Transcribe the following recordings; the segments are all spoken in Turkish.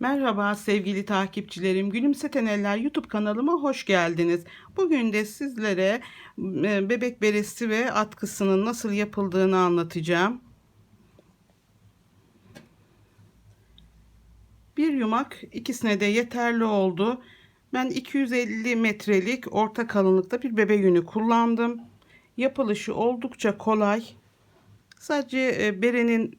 Merhaba sevgili takipçilerim. Gülümseten Eller YouTube kanalıma hoş geldiniz. Bugün de sizlere e, bebek beresi ve atkısının nasıl yapıldığını anlatacağım. Bir yumak ikisine de yeterli oldu. Ben 250 metrelik orta kalınlıkta bir bebe yünü kullandım. Yapılışı oldukça kolay. Sadece e, berenin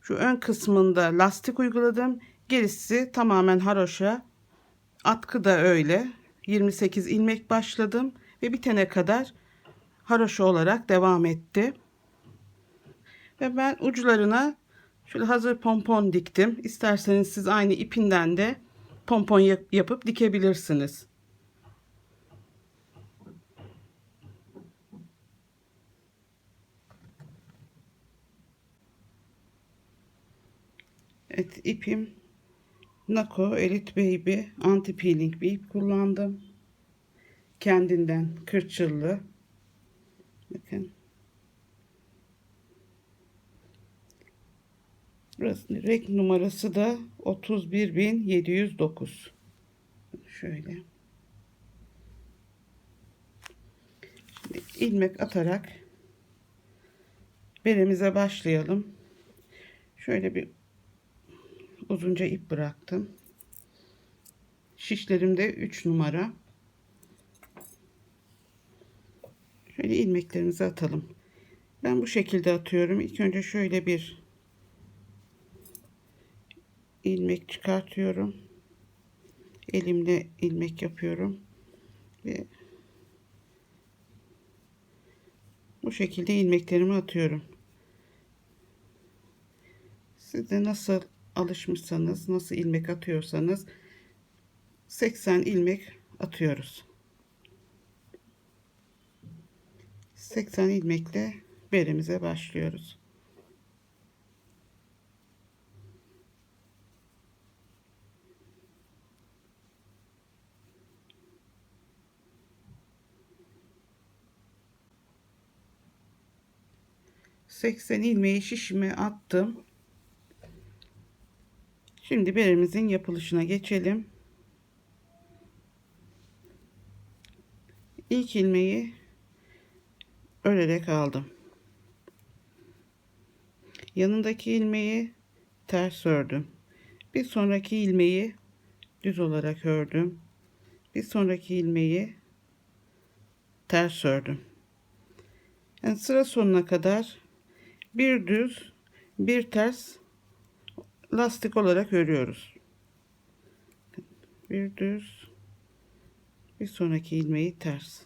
şu ön kısmında lastik uyguladım. Gerisi tamamen haroşa. Atkı da öyle. 28 ilmek başladım ve bitene kadar haroşa olarak devam etti. Ve ben uçlarına şöyle hazır pompon diktim. İsterseniz siz aynı ipinden de pompon yap- yapıp dikebilirsiniz. Evet ipim Nako Elite Baby anti peeling bir ip kullandım. Kendinden kırçıllı. Bakın. Burası renk numarası da 31709. Şöyle. Şimdi ilmek atarak beremize başlayalım. Şöyle bir uzunca ip bıraktım. Şişlerimde 3 numara. Şöyle ilmeklerimizi atalım. Ben bu şekilde atıyorum. İlk önce şöyle bir ilmek çıkartıyorum. Elimle ilmek yapıyorum. Ve bu şekilde ilmeklerimi atıyorum. Siz de nasıl alışmışsanız, nasıl ilmek atıyorsanız 80 ilmek atıyoruz. 80 ilmekle beremize başlıyoruz. Seksen ilmeği şişime attım. Şimdi berimizin yapılışına geçelim. İlk ilmeği örerek aldım. Yanındaki ilmeği ters ördüm. Bir sonraki ilmeği düz olarak ördüm. Bir sonraki ilmeği ters ördüm. Yani sıra sonuna kadar bir düz, bir ters lastik olarak örüyoruz. Bir düz, bir sonraki ilmeği ters.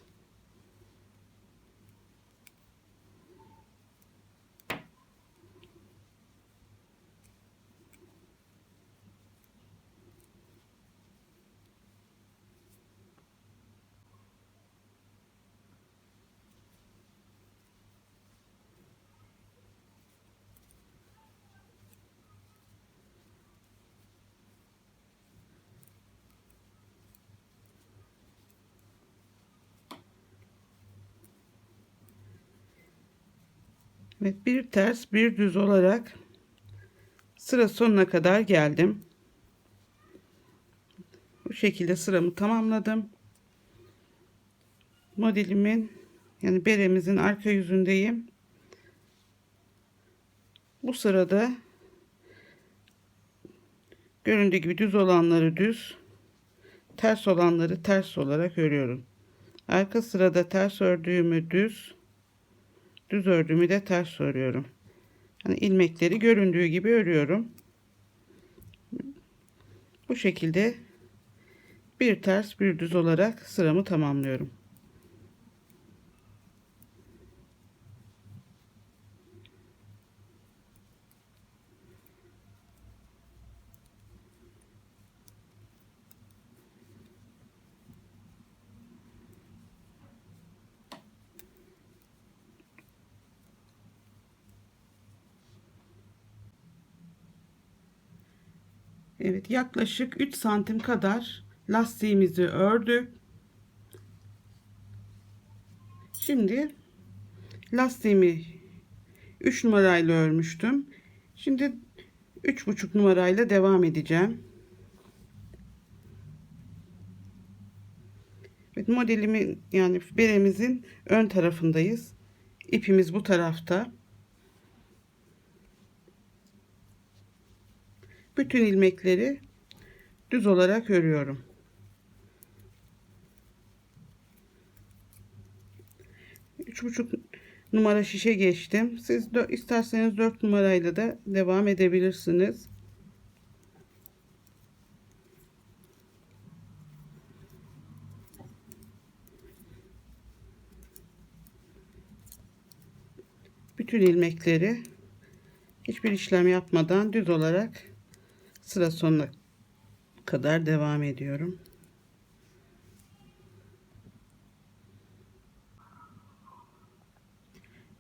Evet bir ters bir düz olarak sıra sonuna kadar geldim. Bu şekilde sıramı tamamladım. Modelimin yani beremizin arka yüzündeyim. Bu sırada göründüğü gibi düz olanları düz, ters olanları ters olarak örüyorum. Arka sırada ters ördüğümü düz, düz ördüğümü de ters örüyorum. Hani ilmekleri göründüğü gibi örüyorum. Bu şekilde bir ters bir düz olarak sıramı tamamlıyorum. Evet yaklaşık 3 santim kadar lastiğimizi ördük. Şimdi lastiğimi 3 numarayla örmüştüm. Şimdi 3,5 numarayla devam edeceğim. Evet modelimin yani beremizin ön tarafındayız. İpimiz bu tarafta. Bütün ilmekleri düz olarak örüyorum. Üç buçuk numara şişe geçtim. Siz de isterseniz 4 numarayla da devam edebilirsiniz. Bütün ilmekleri hiçbir işlem yapmadan düz olarak sıra sonuna kadar devam ediyorum.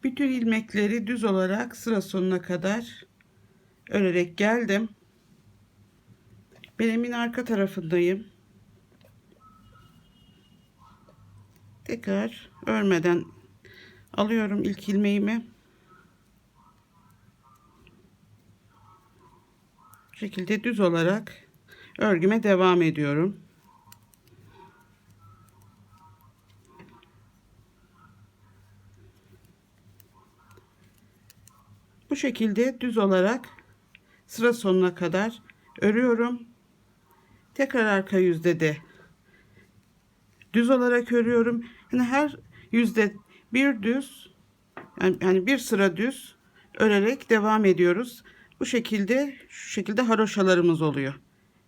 Bütün ilmekleri düz olarak sıra sonuna kadar örerek geldim. Belemin arka tarafındayım. Tekrar örmeden alıyorum ilk ilmeğimi. Bu şekilde düz olarak örgüme devam ediyorum. Bu şekilde düz olarak sıra sonuna kadar örüyorum. Tekrar arka yüzde de düz olarak örüyorum. Yani her yüzde bir düz yani, yani bir sıra düz örerek devam ediyoruz. Bu şekilde şu şekilde haroşalarımız oluyor.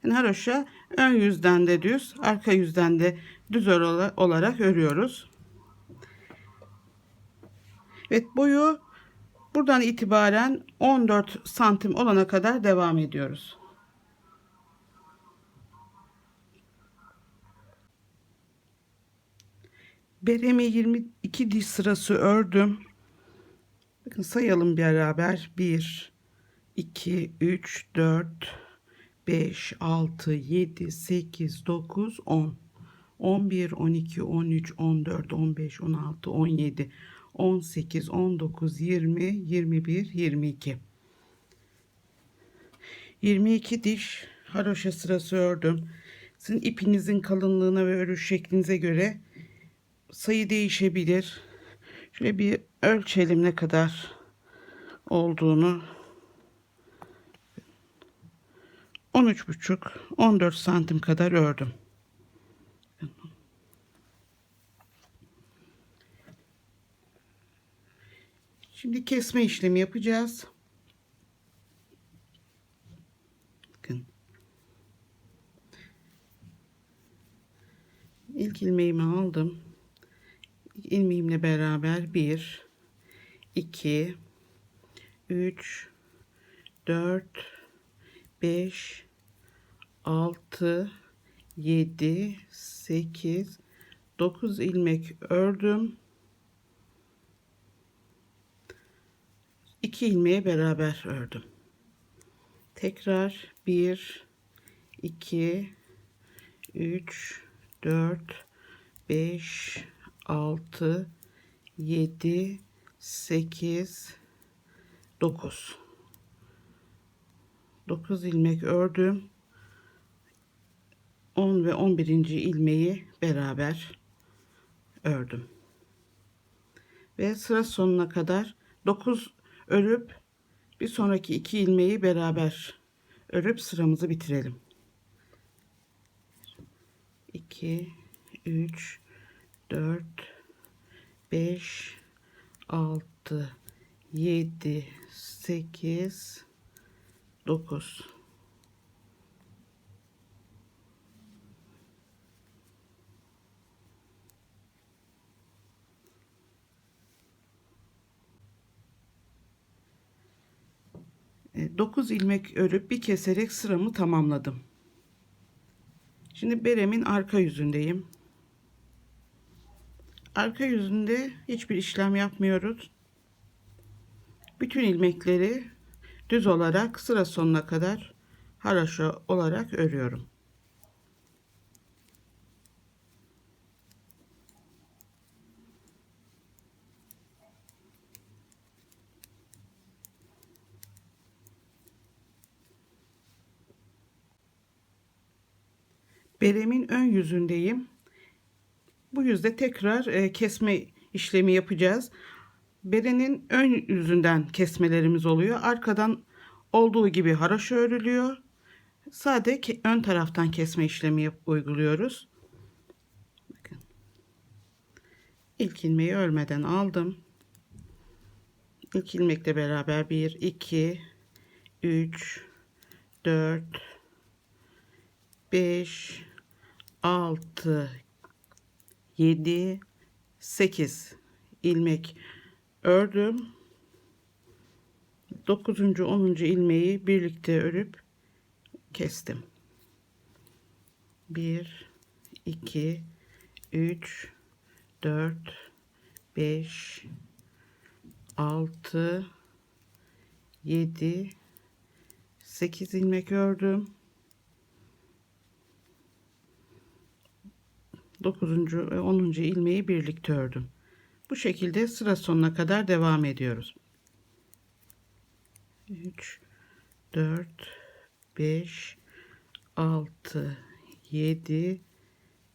Yani haroşa ön yüzden de düz, arka yüzden de düz olarak örüyoruz. Evet boyu buradan itibaren 14 santim olana kadar devam ediyoruz. Beremi 22 diş sırası ördüm. Bakın sayalım beraber. 1 2 3 4 5 6 7 8 9 10 11 12 13 14 15 16 17 18 19 20 21 22 22 diş haroşa sırası ördüm. Sizin ipinizin kalınlığına ve örüş şeklinize göre sayı değişebilir. Şöyle bir ölçelim ne kadar olduğunu. 13,5 14 santim kadar ördüm. Şimdi kesme işlemi yapacağız. Bakın. İlk ilmeğimi aldım. İlmeğimle beraber 1 2 3 4 5 6 7 8 9 ilmek ördüm. 2 ilmeği beraber ördüm. Tekrar 1 2 3 4 5 6 7 8 9 9 ilmek ördüm 10 ve 11. ilmeği beraber ördüm ve sıra sonuna kadar 9 örüp bir sonraki iki ilmeği beraber örüp sıramızı bitirelim 2 3 4 5 6 7 8 9 9 ilmek örüp bir keserek sıramı tamamladım. Şimdi beremin arka yüzündeyim. Arka yüzünde hiçbir işlem yapmıyoruz. Bütün ilmekleri düz olarak sıra sonuna kadar haraşo olarak örüyorum. Beremin ön yüzündeyim. Bu yüzde tekrar e, kesme işlemi yapacağız. Berenin ön yüzünden kesmelerimiz oluyor. Arkadan olduğu gibi haraşo örülüyor. Sade ön taraftan kesme işlemi uyguluyoruz. Bakın. İlk ilmeği örmeden aldım. İlk ilmekle beraber 1, 2, 3, 4, 5, 6, 7, 8 ilmek ördüm. 9. 10. ilmeği birlikte örüp kestim. 1 2 3 4 5 6 7 8 ilmek ördüm. 9. ve 10. ilmeği birlikte ördüm. Bu şekilde sıra sonuna kadar devam ediyoruz. 3 4 5 6 7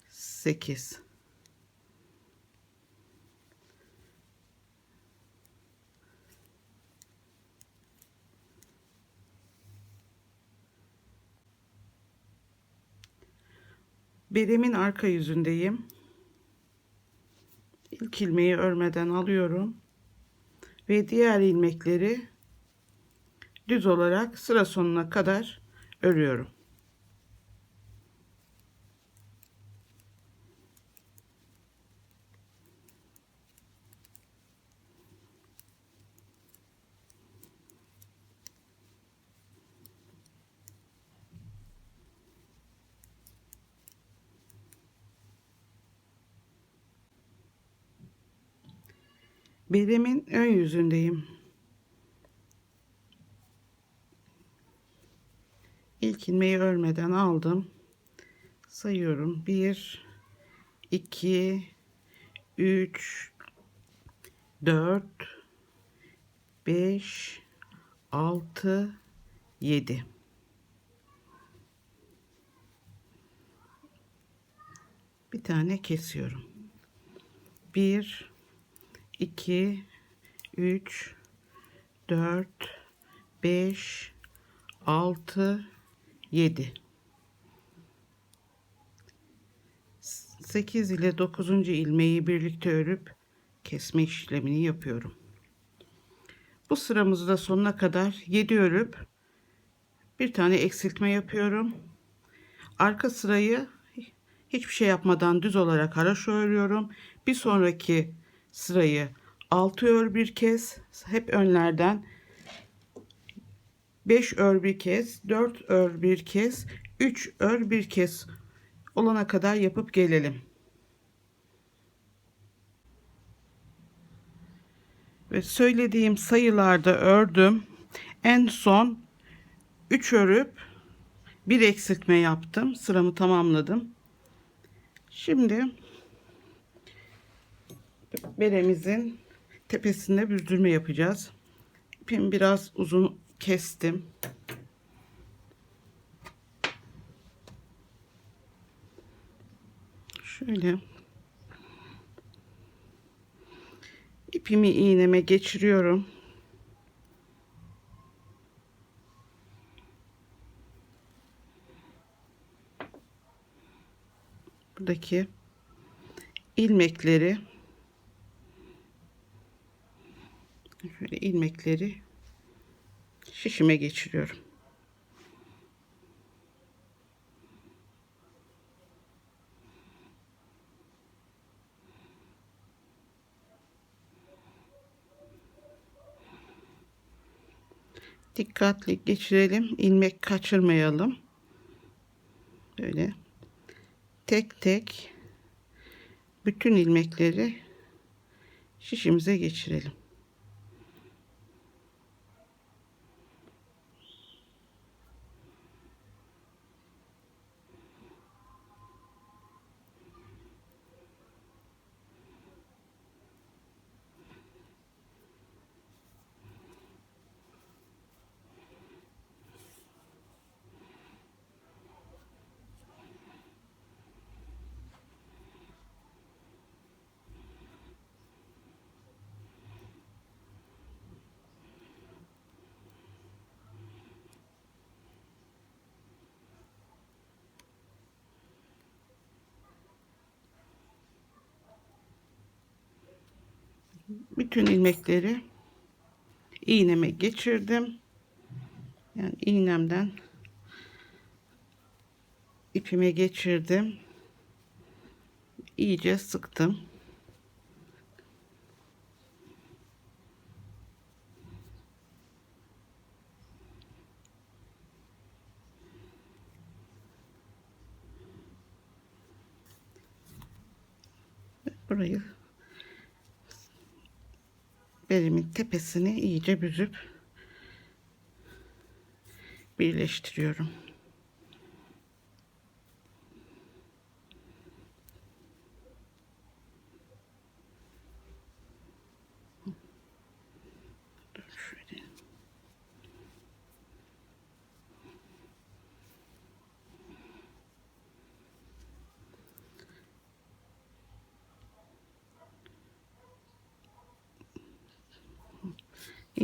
8 Beremin arka yüzündeyim. İlk ilmeği örmeden alıyorum ve diğer ilmekleri düz olarak sıra sonuna kadar örüyorum. Beremin ön yüzündeyim. İlk ilmeği örmeden aldım. Sayıyorum. 1 2 3 4 5 6 7 Bir tane kesiyorum. 1 2 3 4 5 6 7 8 ile 9. ilmeği birlikte örüp kesme işlemini yapıyorum. Bu sıramızı da sonuna kadar 7 örüp bir tane eksiltme yapıyorum. Arka sırayı hiçbir şey yapmadan düz olarak haraşo örüyorum. Bir sonraki sırayı 6 ör bir kez hep önlerden 5 ör bir kez 4 ör bir kez 3 ör bir kez olana kadar yapıp gelelim. Ve söylediğim sayılarda ördüm. En son 3 örüp bir eksiltme yaptım. Sıramı tamamladım. Şimdi beremizin tepesinde büzdürme yapacağız. İpimi biraz uzun kestim. Şöyle ipimi iğneme geçiriyorum. Buradaki ilmekleri şöyle ilmekleri şişime geçiriyorum. Dikkatli geçirelim. ilmek kaçırmayalım. Böyle tek tek bütün ilmekleri şişimize geçirelim. Bütün ilmekleri iğneme geçirdim. Yani iğnemden ipime geçirdim. İyice sıktım. Burayı belimin tepesini iyice büzüp birleştiriyorum.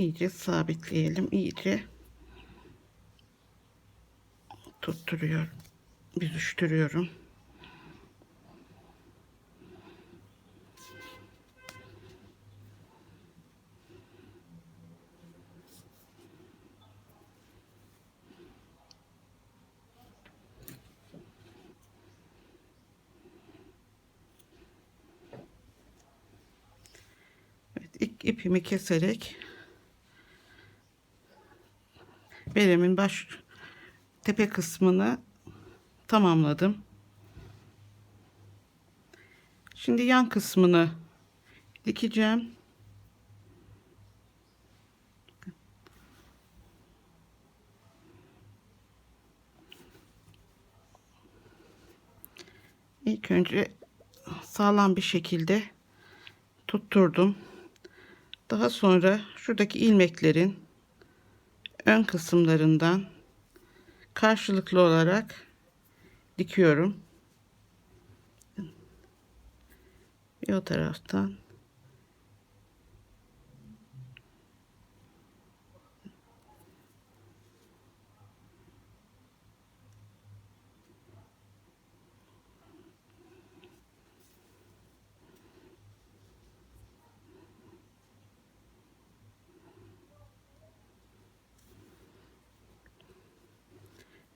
İyice sabitleyelim. iyice tutturuyorum. Büzüştürüyorum. İpimi keserek belimin baş tepe kısmını tamamladım. Şimdi yan kısmını dikeceğim. İlk önce sağlam bir şekilde tutturdum. Daha sonra şuradaki ilmeklerin ön kısımlarından karşılıklı olarak dikiyorum. Bir o taraftan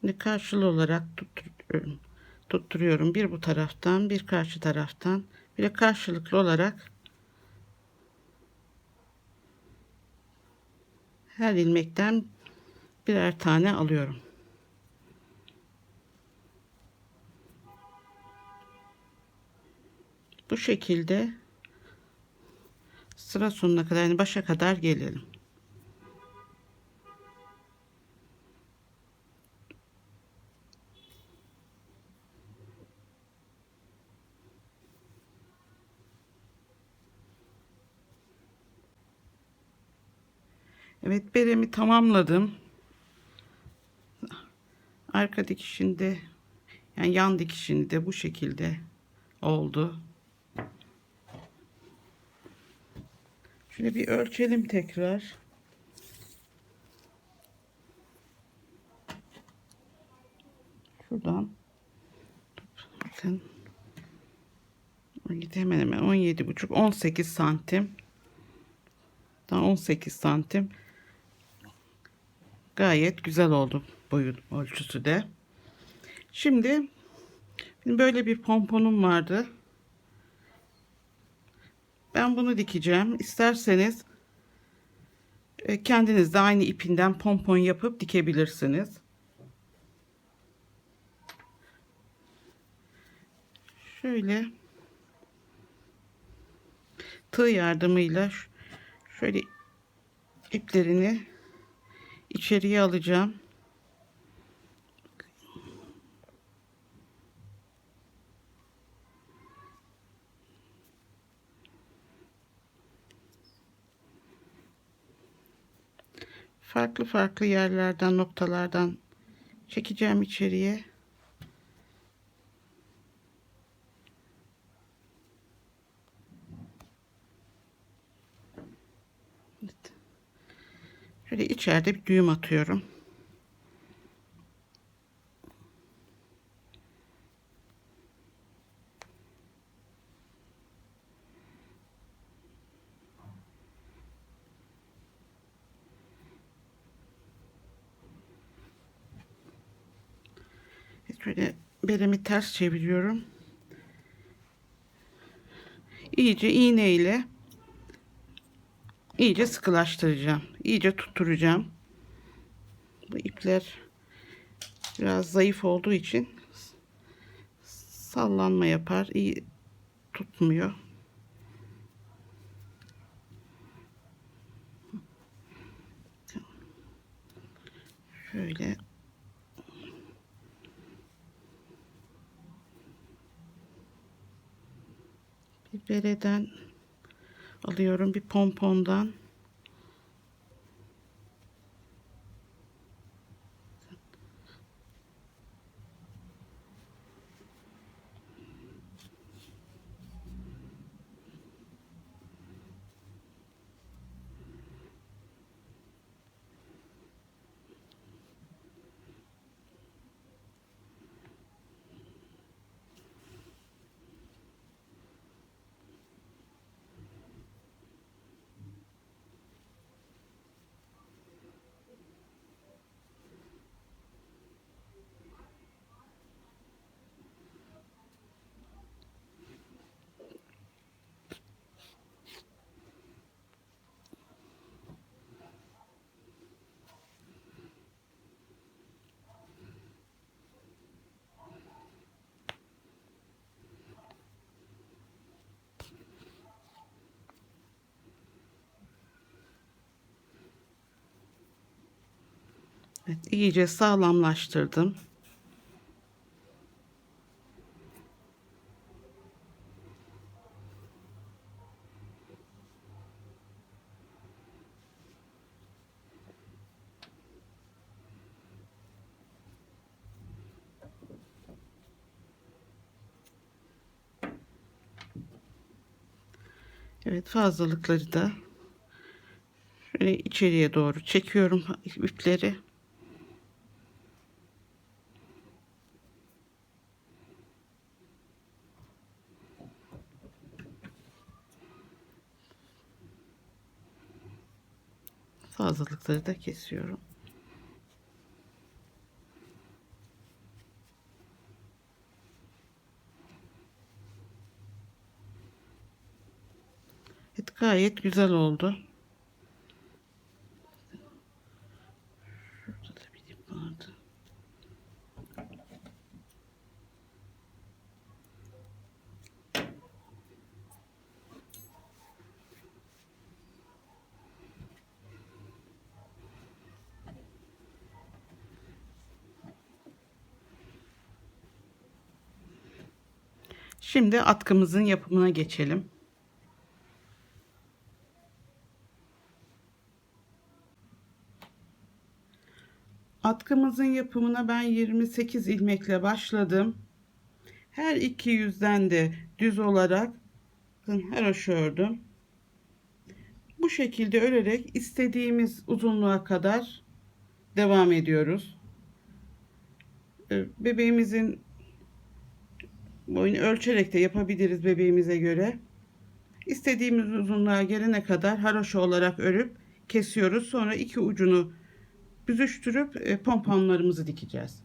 Şimdi karşılığı olarak tutturuyorum. tutturuyorum. Bir bu taraftan, bir karşı taraftan. Bir de karşılıklı olarak her ilmekten birer tane alıyorum. Bu şekilde sıra sonuna kadar yani başa kadar gelelim. Evet beremi tamamladım. Arka dikişinde yani yan dikişinde bu şekilde oldu. Şöyle bir ölçelim tekrar. Şuradan bakın hemen hemen 17 buçuk 18 santim daha 18 santim Gayet güzel oldu boyun ölçüsü de. Şimdi böyle bir pomponum vardı. Ben bunu dikeceğim. İsterseniz e, kendiniz de aynı ipinden pompon yapıp dikebilirsiniz. Şöyle tığ yardımıyla şöyle iplerini içeriye alacağım. Farklı farklı yerlerden noktalardan çekeceğim içeriye. Şöyle içeride bir düğüm atıyorum. Şöyle belimi ters çeviriyorum. İyice iğne ile iyice sıkılaştıracağım. İyice tutturacağım. Bu ipler biraz zayıf olduğu için sallanma yapar. iyi tutmuyor. Şöyle bir bereden alıyorum bir pompondan Evet, iyice sağlamlaştırdım. Evet fazlalıkları da şöyle içeriye doğru çekiyorum ipleri. Fazlalıkları da kesiyorum. Evet, gayet güzel oldu. Şurada da bir ip vardı. Şimdi atkımızın yapımına geçelim. Atkımızın yapımına ben 28 ilmekle başladım. Her iki yüzden de düz olarak haroşa ördüm. Bu şekilde örerek istediğimiz uzunluğa kadar devam ediyoruz. Ee, bebeğimizin boyunu ölçerek de yapabiliriz bebeğimize göre. İstediğimiz uzunluğa gelene kadar haroşa olarak örüp kesiyoruz. Sonra iki ucunu büzüştürüp e, pomponlarımızı dikeceğiz.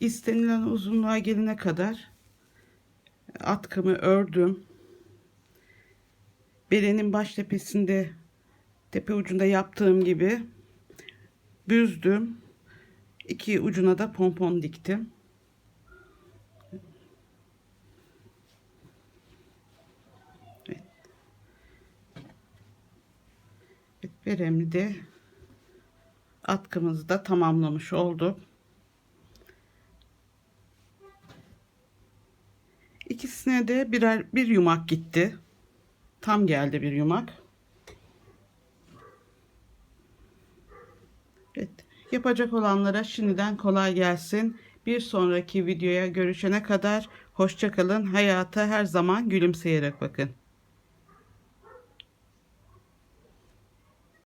İstenilen uzunluğa gelene kadar atkımı ördüm. Berenin baş tepesinde tepe ucunda yaptığım gibi büzdüm. İki ucuna da pompon diktim. Beremli de atkımızı da tamamlamış olduk. İkisine de birer bir yumak gitti. Tam geldi bir yumak. Evet, yapacak olanlara şimdiden kolay gelsin. Bir sonraki videoya görüşene kadar hoşçakalın. Hayata her zaman gülümseyerek bakın.